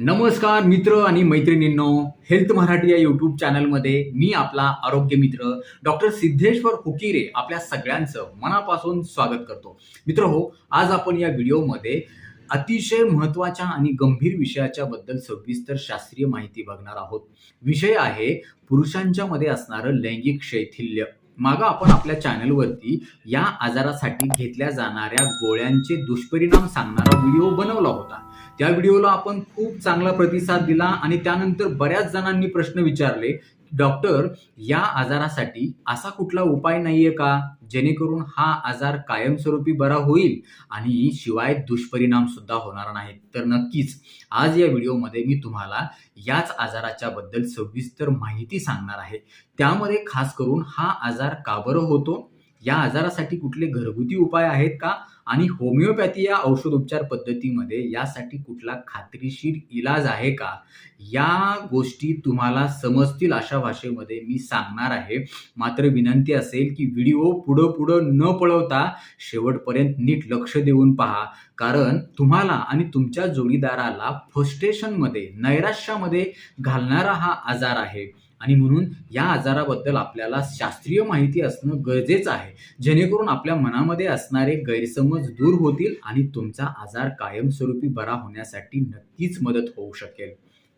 नमस्कार मित्र आणि मैत्रिणींनो हेल्थ मराठी या यूट्यूब चॅनलमध्ये मी आपला आरोग्य मित्र डॉक्टर सिद्धेश्वर हुकिरे आपल्या सगळ्यांचं मनापासून स्वागत करतो. मित्र हो आज आपण या व्हिडिओमध्ये अतिशय महत्त्वाच्या आणि गंभीर विषयाच्या बद्दल सविस्तर शास्त्रीय माहिती बघणार आहोत. विषय आहे पुरुषांच्या मध्ये असणारं लैंगिक शैथिल्य. मागं आपण आपल्या चॅनलवरती या आजारासाठी घेतल्या जाणाऱ्या गोळ्यांचे दुष्परिणाम सांगणारा व्हिडिओ बनवला होता. त्या व्हिडिओला आपण खूप चांगला प्रतिसाद दिला आणि त्यानंतर बऱ्याच जणांनी प्रश्न विचारले डॉक्टर या आजारासाठी असा कुठला उपाय नाहीये का? जेणेकरून हा आजार कायमस्वरूपी बरा होईल आणि शिवाय दुष्परिणाम सुद्धा होणार नाहीत? तर नक्कीच आज या व्हिडिओमध्ये मी तुम्हाला याच आजाराच्या बद्दल सविस्तर माहिती सांगणार आहे. त्यामध्ये खास करून हा आजार का बरं होतो? या आजारासाठी कुठले घरगुती उपाय आहेत का? आणि होमिओपॅथी या औषधोपचार पद्धतीमध्ये यासाठी कुठला खात्रीशीर इलाज आहे का? या गोष्टी तुम्हाला समजतील अशा भाषेमध्ये मी सांगणार आहे. मात्र विनंती असेल की व्हिडिओ पुढं पुढं न पळवता शेवटपर्यंत नीट लक्ष देऊन पहा. कारण तुम्हाला आणि तुमच्या जोडीदाराला फ्रस्ट्रेशनमध्ये नैराश्यामध्ये घालणारा हा आजार आहे. आणि म्हणून या आजाराबद्दल आपल्याला शास्त्रीय माहिती असणं गरजेचं आहे. जेणेकरून आपल्या मनामध्ये असणारे गैरसमज दूर होतील आणि तुमचा आजार कायमस्वरूपी बरा होण्यासाठी नक्कीच मदत होऊ शकेल.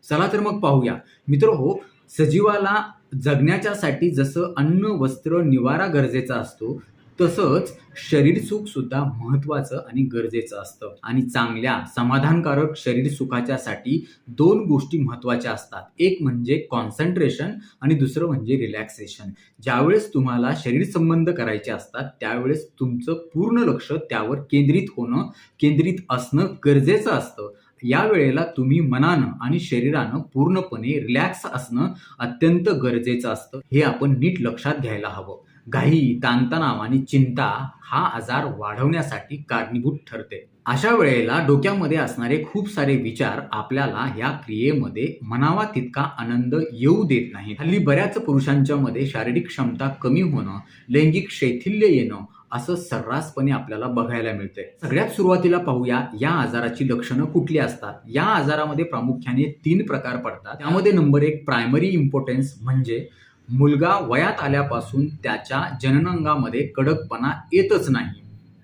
चला तर मग पाहूया. मित्र हो सजीवाला जगण्याच्यासाठी जसं अन्न वस्त्र निवारा गरजेचा असतो तसंच शरीर सुख सुद्धा महत्वाचं आणि गरजेचं असतं. आणि चांगल्या समाधानकारक शरीर सुखाच्यासाठी दोन गोष्टी महत्त्वाच्या असतात. एक म्हणजे कॉन्सन्ट्रेशन आणि दुसरं म्हणजे रिलॅक्सेशन ज्यावेळेस तुम्हाला शरीर संबंध करायचे असतात त्यावेळेस तुमचं पूर्ण लक्ष त्यावर केंद्रित होणं केंद्रित असणं गरजेचं असतं. या वेळेला तुम्ही मनानं आणि शरीरानं पूर्णपणे रिलॅक्स असणं अत्यंत गरजेचं असतं. हे आपण नीट लक्षात घ्यायला हवं. घाई ताणतणाव आणि चिंता हा आजार वाढवण्यासाठी कारणीभूत ठरते. अशा वेळेला डोक्यामध्ये असणारे खूप सारे विचार आपल्याला या क्रियेमध्ये मनावा तितका आनंद येऊ देत नाही हल्ली बऱ्याच पुरुषांच्या मध्ये शारीरिक क्षमता कमी होणं लैंगिक शैथिल्य येणं असं सर्रासपणे आपल्याला बघायला मिळतंय. सगळ्यात सुरुवातीला पाहूया या आजाराची लक्षणं कुठली असतात? या आजारामध्ये प्रामुख्याने तीन प्रकार पडतात. त्यामध्ये नंबर एक प्रायमरी इम्पॉर्टन्स म्हणजे मुलगा वयात आल्यापासून त्याच्या जननांगामध्ये कडकपणा येतच नाही.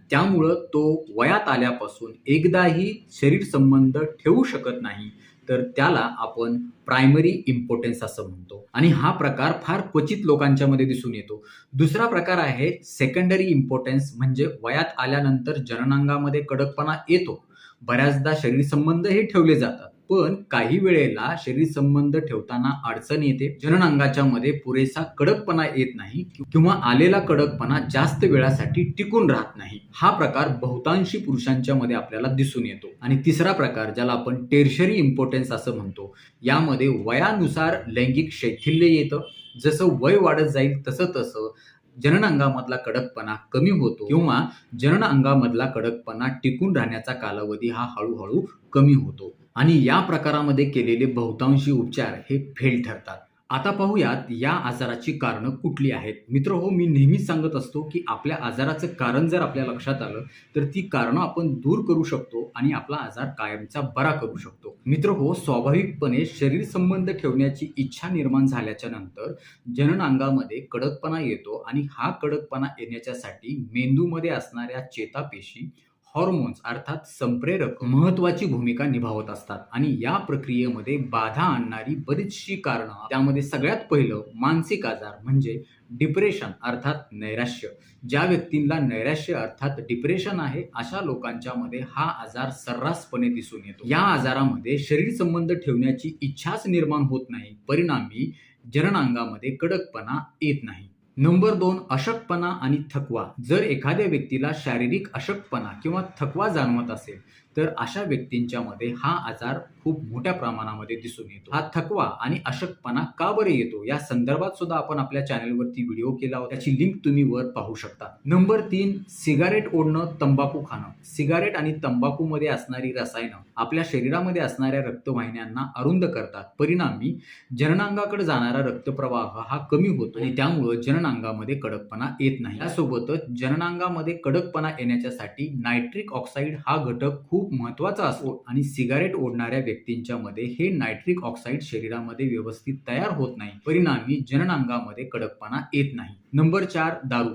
त्यामुळं तो वयात आल्यापासून एकदाही शरीर संबंध ठेवू शकत नाही. तर त्याला आपण प्रायमरी इम्पॉर्टन्स असं म्हणतो. आणि हा प्रकार फार क्वचित लोकांच्या मध्ये दिसून येतो. दुसरा प्रकार आहे सेकंडरी इम्पॉर्टन्स म्हणजे वयात आल्यानंतर जननांगामध्ये कडकपणा येतो. बऱ्याचदा शरीर संबंध हे ठेवले जातात. पण काही वेळेला शरीर संबंध ठेवताना अडचण येते. जननांगाच्या मध्ये पुरेसा कडकपणा येत नाही किंवा आलेला कडकपणा जास्त वेळासाठी टिकून राहत नाही. हा प्रकार बहुतांशी पुरुषांच्या मध्ये आपल्याला दिसून येतो. आणि तिसरा प्रकार ज्याला आपण टेर्शरी इम्पॉर्टन्स असं म्हणतो यामध्ये वयानुसार लैंगिक शैथिल्य येतं. जसं वय वाढत जाईल तसं तसं जनन अंगामधला कडकपणा कमी होतो किंवा जनन अंगामधला कडकपणा टिकून राहण्याचा कालावधी हा हळूहळू कमी होतो. आणि या प्रकारामध्ये केलेले बहुतांशी उपचार हे फेल ठरतात. आता पाहूयात या आजाराची कारणं कुठली आहेत? मित्र हो मी नेहमीच सांगत असतो की आपल्या आजाराचं कारण जर आपल्या लक्षात आलं तर ती कारणं आपण दूर करू शकतो आणि आपला आजार कायमचा बरा करू शकतो. मित्र हो स्वाभाविकपणे शरीर संबंध ठेवण्याची इच्छा निर्माण झाल्याच्यानंतर जनन अंगामध्ये कडकपणा येतो आणि हा कडकपणा येण्याच्यासाठी मेंदूमध्ये असणाऱ्या चेतापेशी हॉर्मोन्स अर्थात संप्रेरक महत्वाची भूमिका निभावत असतात. आणि या प्रक्रियेमध्ये बाधा आणणारी बरीचशी कारणं त्यामध्ये सगळ्यात पहिलं मानसिक आजार म्हणजे डिप्रेशन अर्थात नैराश्य. ज्या व्यक्तींना नैराश्य अर्थात डिप्रेशन आहे अशा लोकांच्या मध्ये हा आजार सर्रासपणे दिसून येतो. या आजारामध्ये शरीर संबंध ठेवण्याची इच्छाच निर्माण होत नाही. परिणामी जननांगामध्ये कडकपणा येत नाही. नंबर दोन अशक्तपणा आणि थकवा. जर एखाद्या व्यक्तीला शारीरिक अशक्तपणा किंवा थकवा जाणवत असेल तर अशा व्यक्तींच्या मध्ये हा आजार खूप मोठ्या प्रमाणामध्ये दिसून येतो. हा थकवा आणि अशक्तपणा का बरं येतो? या संदर्भात सुद्धा आपण आपल्या चॅनलवरती व्हिडिओ केला होता. त्याची लिंक तुम्ही वर पाहू शकता. नंबर तीन सिगारेट ओढणं तंबाखू खाणं. सिगारेट आणि तंबाखूमध्ये असणारी रसायनं आपल्या शरीरामध्ये असणाऱ्या रक्तवाहिन्यांना अरुंद करतात. परिणामी जननांगाकडे जाणारा रक्तप्रवाह हा कमी होतो आणि त्यामुळं जननांगामध्ये कडकपणा येत नाही. यासोबतच जननांगामध्ये कडकपणा येण्याच्यासाठी नायट्रिक ऑक्साईड हा घटक खूप खूप महत्त्वाचा असतो. आणि सिगारेट ओढणाऱ्या व्यक्तींच्या मध्ये हे नायट्रिक ऑक्साईड शरीरामध्ये व्यवस्थित तयार होत नाही. परिणामी जननांगामध्ये कडकपणा येत नाही. नंबर चार दारू.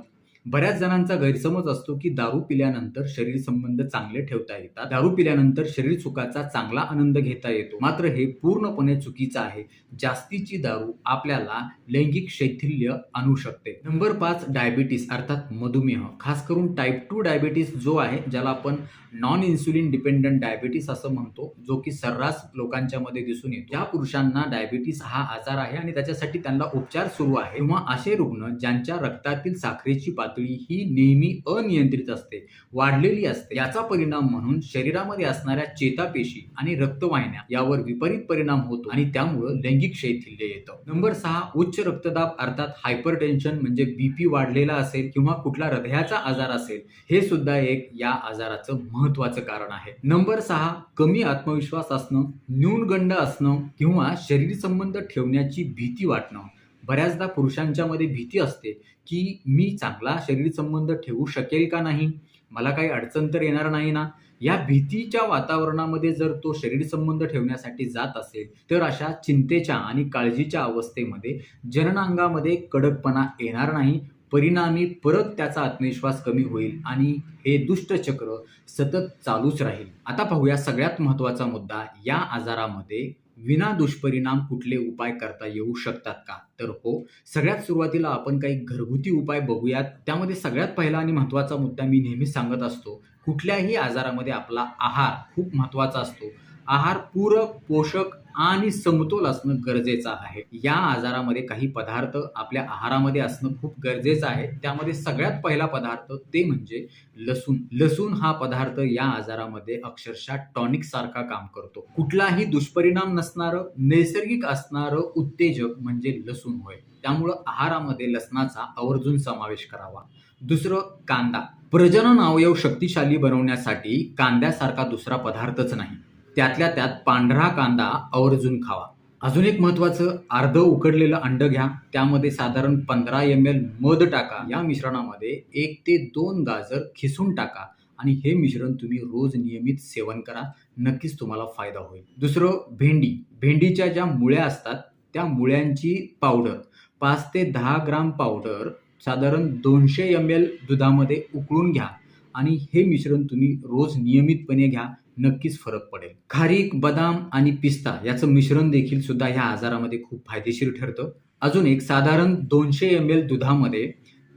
बऱ्याच जणांचा गैरसमज असतो की दारू पिल्यानंतर शरीर संबंध चांगले ठेवता येतात. दारू पिल्यानंतर शरीर सुखाचा चांगला आनंद घेता येतो. मात्र हे पूर्णपणे चुकीचं आहे. जास्तीची दारू आपल्याला लैंगिक शैथिल्य आणू शकते. नंबर पाच डायबिटीस अर्थात मधुमेह. खास करून टाईप टू डायबिटीस जो आहे ज्याला आपण नॉन इन्सुलिन डिपेंडंट डायबिटीस असं म्हणतो जो की सर्रास लोकांच्या मध्ये दिसून येतो. या पुरुषांना डायबिटीस हा आजार आहे आणि त्याच्यासाठी त्यांना उपचार सुरू आहे किंवा असे रुग्ण ज्यांच्या रक्तातील साखरेची पातळी ही नेहमी अनियंत्रित असते वाढलेली असते. याचा परिणाम म्हणून शरीरामध्ये असणाऱ्या चेतापेशी आणि रक्तवाहिन्या यावर विपरीत परिणाम होतो आणि त्यामुळं लैंगिक शैथिल्य येतं. नंबर सहा उच्च रक्तदाब अर्थात हायपर टेन्शन म्हणजे बीपी वाढलेला असेल किंवा कुठला हृदयाचा आजार असेल हे सुद्धा एक या आजाराचं महत्वाचं कारण आहे. नंबर सहा कमी आत्मविश्वास असणं न्यूनगंड असणं किंवा शरीर संबंध ठेवण्याची भीती वाटणं. बऱ्याचदा पुरुषांच्या मध्ये भीती असते की मी चांगला शरीर संबंध ठेवू शकेल का नाही? मला काही अडचण तर येणार नाही ना? या भीतीच्या वातावरणामध्ये जर तो शरीर संबंध ठेवण्यासाठी जात असेल तर अशा चिंतेच्या आणि काळजीच्या अवस्थेमध्ये जननांगामध्ये कडकपणा येणार नाही. परिणामी परत त्याचा आत्मविश्वास कमी होईल आणि हे दुष्टचक्र सतत चालूच राहील. आता पाहूया सगळ्यात महत्त्वाचा मुद्दा या आजारामध्ये विना दुष्परिणाम कुठले उपाय करता येऊ शकतात का? तर हो सगळ्यात सुरुवातीला आपण काही घरगुती उपाय बघूयात. त्यामध्ये सगळ्यात पहिला आणि महत्त्वाचा मुद्दा मी नेहमीच सांगत असतो कुठल्याही आजारामध्ये आपला आहार खूप महत्त्वाचा असतो. आहार पूरक पोषक आणि समतोल असणं गरजेचं आहे. या आजारामध्ये काही पदार्थ आपल्या आहारामध्ये असणं खूप गरजेचं आहे. त्यामध्ये सगळ्यात पहिला पदार्थ ते म्हणजे लसूण. लसूण हा पदार्थ या आजारामध्ये अक्षरशः टॉनिक सारखा काम करतो. कुठलाही दुष्परिणाम नसणारं नैसर्गिक असणारं उत्तेजक म्हणजे लसूण होय. त्यामुळं आहारामध्ये लसणाचा आवर्जून समावेश करावा. दुसरं कांदा. प्रजनन अवयव शक्तिशाली बनवण्यासाठी कांद्यासारखा दुसरा पदार्थच नाही. त्यातल्या त्यात पांढरा कांदा आवर्जून खावा. अजून एक महत्वाचं अर्ध उकडलेलं अंड घ्या. त्यामध्ये साधारण पंधरा एम एल मध टाका. या मिश्रणामध्ये एक ते दोन गाजर खिसून टाका आणि हे मिश्रण तुम्ही रोज नियमित सेवन करा. नक्कीच तुम्हाला फायदा होईल. दुसरं भेंडी. भेंडीच्या ज्या मुळ्या असतात त्या मुळ्यांची पावडर. पाच ते दहा ग्राम पावडर साधारण दोनशे एम एल दुधामध्ये उकळून घ्या आणि हे मिश्रण तुम्ही रोज नियमितपणे घ्या. नक्कीच फरक पडेल. खारीक बदाम आणि पिस्ता याचं मिश्रण देखील सुद्धा ह्या आजारामध्ये खूप फायदेशीर ठरतं. अजून एक साधारण दोनशे एम एल दुधामध्ये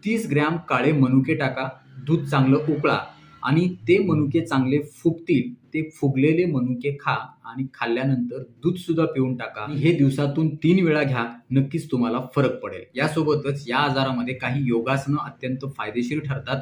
तीस ग्रॅम काळे मनुके टाका दूध चांगलं उकळा आणि ते मनुके चांगले फुगतील ते फुगलेले मनुके खा आणि खाल्ल्यानंतर दूध सुद्धा पिऊन टाका. हे दिवसातून तीन वेळा घ्या नक्कीच तुम्हाला फरक पडेल. यासोबतच या आजारामध्ये काही योगासनं अत्यंत फायदेशीर ठरतात.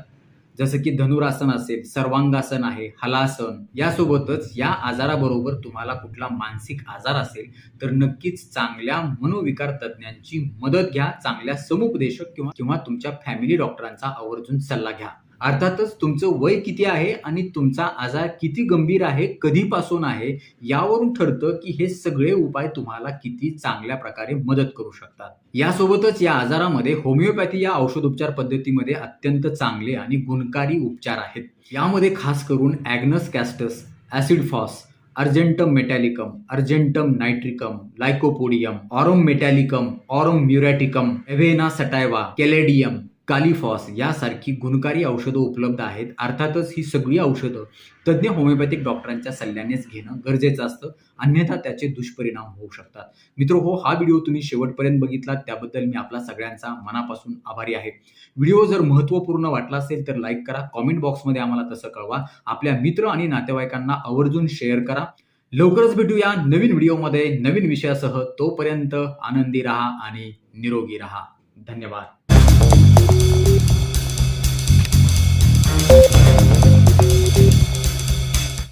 जसं की धनुरासन असेल सर्वांगासन आहे हलासन यासोबतच या आजाराबरोबर तुम्हाला कुठला मानसिक आजार असेल तर नक्कीच चांगल्या मनोविकार तज्ज्ञांची मदत घ्या चांगल्या समुपदेशक किंवा किंवा तुमच्या फॅमिली डॉक्टरांचा आवर्जून सल्ला घ्या. अर्थातच तुमचं वय किती आहे आणि तुमचा आजार किती गंभीर आहे कधीपासून आहे यावरून ठरतं की हे सगळे उपाय तुम्हाला किती चांगल्या प्रकारे मदत करू शकतात. यासोबतच या आजारामध्ये होमिओपॅथी या औषधोपचार पद्धतीमध्ये अत्यंत चांगले आणि गुणकारी उपचार आहेत. यामध्ये खास करून agnus castus acid phos argentum metallicum argentum nitricum lycopodium aurum metallicum aurum muriaticum avena sativa caladium kali phos यासारखी गुणकारी औषधं उपलब्ध आहेत. अर्थातच ही सगळी औषधं तज्ज्ञ होमिओपॅथिक डॉक्टरांच्या सल्ल्यानेच घेणं गरजेचं असतं. अन्यथा त्याचे दुष्परिणाम होऊ शकतात. मित्र हो हा व्हिडिओ तुम्ही शेवटपर्यंत बघितला त्याबद्दल मी आपला सगळ्यांचा मनापासून आभारी आहे. व्हिडिओ जर महत्त्वपूर्ण वाटला असेल तर लाईक करा. कॉमेंट बॉक्समध्ये आम्हाला तसं कळवा. आपल्या मित्र आणि नातेवाईकांना आवर्जून शेअर करा. लवकरच भेटूया नवीन व्हिडिओमध्ये नवीन विषयासह. तोपर्यंत आनंदी राहा आणि निरोगी राहा. धन्यवाद. Thank you.